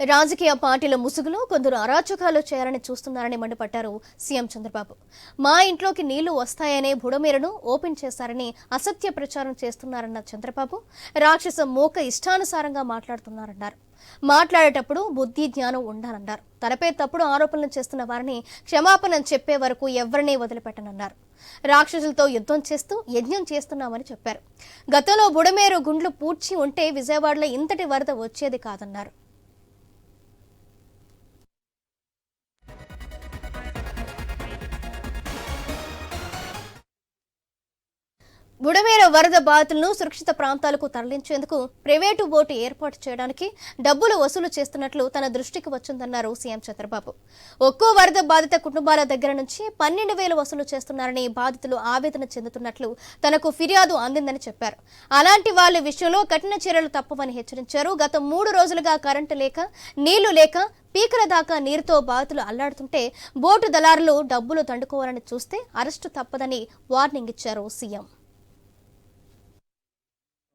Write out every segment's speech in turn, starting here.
రాజకీయ పార్టీల ముసుగులో కొందరు అరాచకాలు చేయాలని చూస్తున్నారని మండిపడ్డారు సీఎం చంద్రబాబు. మా ఇంట్లోకి నీళ్ళు వస్తాయనే బుడమేరును ఓపెన్ చేశారని అసత్య ప్రచారం చేస్తున్నారన్న చంద్రబాబు రాక్షస మూక ఇష్టానుసారంగా మాట్లాడుతున్నారన్నారు. మాట్లాడేటప్పుడు బుద్ధి జ్ఞానం ఉండాలన్నారు. తనపై తప్పుడు ఆరోపణలు చేస్తున్న వారిని క్షమాపణ చెప్పే వరకు ఎవరినీ వదిలిపెట్టనన్నారు. రాక్షసులతో యుద్ధం చేస్తూ యజ్ఞం చేస్తున్నామని చెప్పారు. గతంలో బుడమేరు గుండ్లు పూడ్చి ఉంటే విజయవాడలో ఇంతటి వరద వచ్చేది కాదన్నారు. బుడమేర వరద బాధితులను సురక్షిత ప్రాంతాలకు తరలించేందుకు ప్రైవేటు బోటు ఏర్పాటు చేయడానికి డబ్బులు వసూలు చేస్తున్నట్లు తన దృష్టికి వచ్చిందన్నారు సీఎం చంద్రబాబు. ఒక్కో వరద బాధిత కుటుంబాల దగ్గర నుంచి పన్నెండు వేలు వసూలు చేస్తున్నారని బాధితులు ఆవేదన చెందుతున్నట్లు తనకు ఫిర్యాదు అందిందని చెప్పారు. అలాంటి వాళ్ళ విషయంలో కఠిన చర్యలు తప్పవని హెచ్చరించారు. గత మూడు రోజులుగా కరెంటు లేక నీళ్ళు లేక పీకల దాకా నీరుతో బాధితులు అల్లాడుతుంటే బోటు దళారులు డబ్బులు దండుకోవాలని చూస్తే అరెస్టు తప్పదని వార్నింగ్ ఇచ్చారు సీఎం.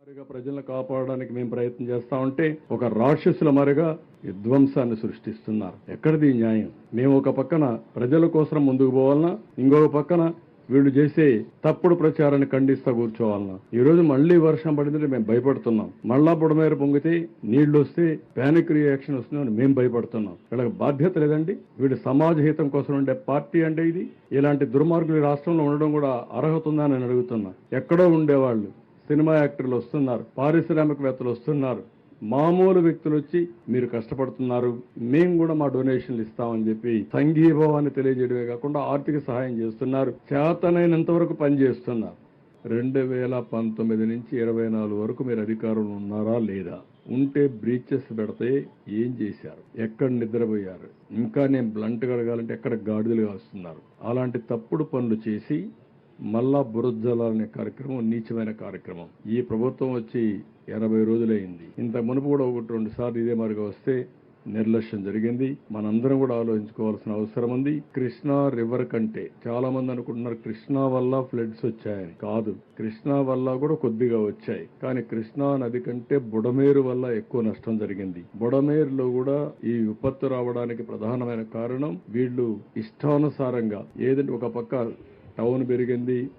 మరిగా ప్రజలను కాపాడడానికి మేము ప్రయత్నం చేస్తా ఉంటే ఒక రాక్షసుల మారిగా విధ్వంసాన్ని సృష్టిస్తున్నారు. ఎక్కడిది న్యాయం? మేము ఒక పక్కన ప్రజల కోసం ముందుకు పోవాలన్నా ఇంకొక పక్కన వీళ్ళు చేసే తప్పుడు ప్రచారాన్ని ఖండిస్తా కూర్చోవాలన్నా. ఈ రోజు మళ్ళీ వర్షం పడిందంటే మేము భయపడుతున్నాం. మళ్ళా బుడమేర పొంగితే నీళ్ళు వస్తే ప్యానిక్ రియాక్షన్ వస్తుందని మేము భయపడుతున్నాం. వీళ్ళకి బాధ్యత లేదండి. వీడు సమాజ హితం కోసం ఉండే పార్టీ అంటే ఇది. ఇలాంటి దుర్మార్గులు రాష్ట్రంలో ఉండడం కూడా అర్హత ఉందా అని అడుగుతున్నా. ఎక్కడో ఉండేవాళ్ళు. సినిమా యాక్టర్లు వస్తున్నారు పారిశ్రామికవేత్తలు వస్తున్నారు. మామూలు వ్యక్తులు వచ్చి మీరు కష్టపడుతున్నారు మేము కూడా మా డొనేషన్లు ఇస్తామని చెప్పి సంఘీభావాన్ని తెలియజేయడమే కాకుండా ఆర్థిక సహాయం చేస్తున్నారు చేతనైనంత వరకు పనిచేస్తున్నారు రెండు వేల పంతొమ్మిది నుంచి ఇరవై నాలుగు వరకు మీరు అధికారంలో ఉన్నారా లేదా? ఉంటే బ్రీచెస్ పెడితే ఏం చేశారు? ఎక్కడ నిద్రపోయారు? ఇంకా నేను బ్లంట్ అడగాలంటే ఎక్కడ గాడిదలుగా వస్తున్నారు? అలాంటి తప్పుడు పనులు చేసి మళ్ళా బురజలాలనే కార్యక్రమం నీచమైన కార్యక్రమం. ఈ ప్రభుత్వం వచ్చి ఎనభై రోజులైంది. ఇంత మునుపు కూడా ఒకటి రెండు సార్లు ఇదే మరిగా వస్తే నిర్లక్ష్యం జరిగింది. మనందరం కూడా ఆలోచించుకోవాల్సిన అవసరం ఉంది. కృష్ణా రివర్ కంటే చాలా మంది అనుకుంటున్నారు కృష్ణా వల్ల ఫ్లడ్స్ వచ్చాయని. కాదు కృష్ణా వల్ల కూడా కొద్దిగా వచ్చాయి. కానీ కృష్ణా నది కంటే బుడమేరు వల్ల ఎక్కువ నష్టం జరిగింది. బుడమేరులో కూడా ఈ విపత్తు రావడానికి ప్రధానమైన కారణం వీళ్ళు ఇష్టానుసారంగా ఏదంటే ఒక పక్క టౌన్ పెరిగింది.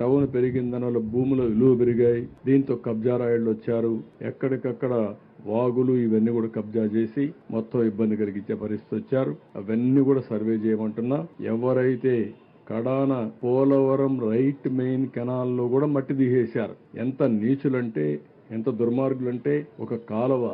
టౌన్ పెరిగిన వల్ల భూముల విలువ పెరిగాయి. దీంతో కబ్జా రాయుళ్ళు వచ్చారు. ఎక్కడికక్కడ వాగులు ఇవన్నీ కూడా కబ్జా చేసి మొత్తం ఇబ్బంది కలిగించే పరిస్థితి వచ్చారు. అవన్నీ కూడా సర్వే చేయమంటున్నా ఎవరైతే కడాన పోలవరం రైట్ మెయిన్ కెనాల్లో కూడా మట్టి దిగేశారు ఎంత నీచులంటే ఎంత దుర్మార్గులంటే ఒక కాలువ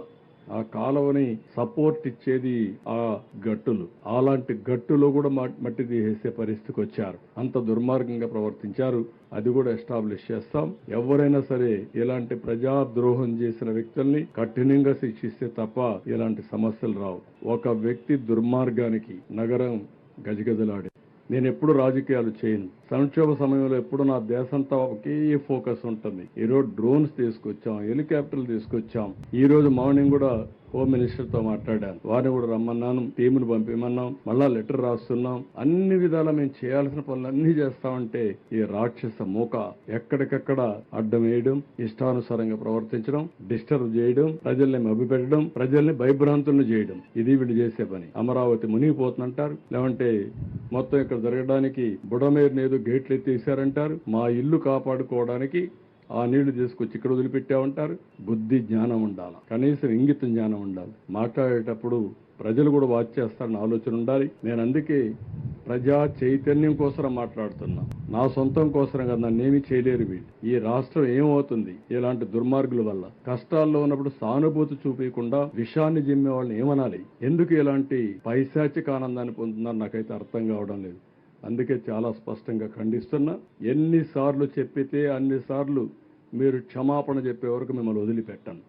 ఆ కాలువని సపోర్ట్ ఇచ్చేది ఆ గట్టులు. అలాంటి గట్టులో కూడా మట్టి తీసేసే పరిస్థితికి వచ్చారు. అంత దుర్మార్గంగా ప్రవర్తించారు. అది కూడా ఎస్టాబ్లిష్ చేస్తాం. ఎవరైనా సరే ఇలాంటి ప్రజా ద్రోహం చేసిన వ్యక్తుల్ని కఠినంగా శిక్షిస్తే తప్ప ఇలాంటి సమస్యలు రావు. ఒక వ్యక్తి దుర్మార్గానికి నగరం గజగజలాడే నేను ఎప్పుడు రాజకీయాలు చేయను. సంక్షోభ సమయంలో ఎప్పుడు నా దేశంతా ఒకే ఫోకస్ ఉంటుంది. ఈరోజు డ్రోన్స్ తీసుకొచ్చాం హెలికాప్టర్లు తీసుకొచ్చాం. ఈ రోజు మార్నింగ్ కూడా హోమ్ మినిస్టర్తో మాట్లాడాను. వారిని కూడా రమ్మన్నాను టీమును పంపిమన్నాం మళ్ళా లెటర్ రాస్తున్నాం. అన్ని విధాలా మేము చేయాల్సిన పనులు అన్ని చేస్తామంటే ఈ రాక్షస మూక ఎక్కడికక్కడ అడ్డం వేయడం ఇష్టానుసారంగా ప్రవర్తించడం డిస్టర్బ్ చేయడం ప్రజల్ని మభ్యపెట్టడం ప్రజల్ని భయభ్రాంతులను చేయడం. ఇది వీళ్ళు చేసే పని. అమరావతి మునిగిపోతుందంటారు. లేవంటే మొత్తం ఇక్కడ జరగడానికి బుడమేరుని ఏదో గేట్లు ఎత్తేసారంటారు మా ఇల్లు కాపాడుకోవడానికి ఆ నీళ్ళు తీసుకొచ్చి ఇక్కడ వదిలిపెట్టామంటారు బుద్ధి జ్ఞానం ఉండాలి. కనీసం ఇంగిత జ్ఞానం ఉండాలి. మాట్లాడేటప్పుడు ప్రజలు కూడా వాచ్ చేస్తారని ఆలోచన ఉండాలి. నేను అందుకే ప్రజా చైతన్యం కోసం మాట్లాడుతున్నా. నా సొంతం కోసం కదా నన్నేమీ చేయలేరు వీళ్ళు ఈ రాష్ట్రం ఏమవుతుంది? ఇలాంటి దుర్మార్గుల వల్ల. కష్టాల్లో ఉన్నప్పుడు సానుభూతి చూపించకుండా విషాన్ని జిమ్మే వాళ్ళని ఏమనాలి? ఎందుకు ఇలాంటి పైశాచిక ఆనందాన్ని పొందుతున్నారు? నాకైతే అర్థం కావడం లేదు. అందుకే చాలా స్పష్టంగా ఖండిస్తున్నా. ఎన్నిసార్లు చెప్పితే అన్నిసార్లు మీరు క్షమాపణ చెప్పే వరకు మిమ్మల్ని వదిలిపెట్టను.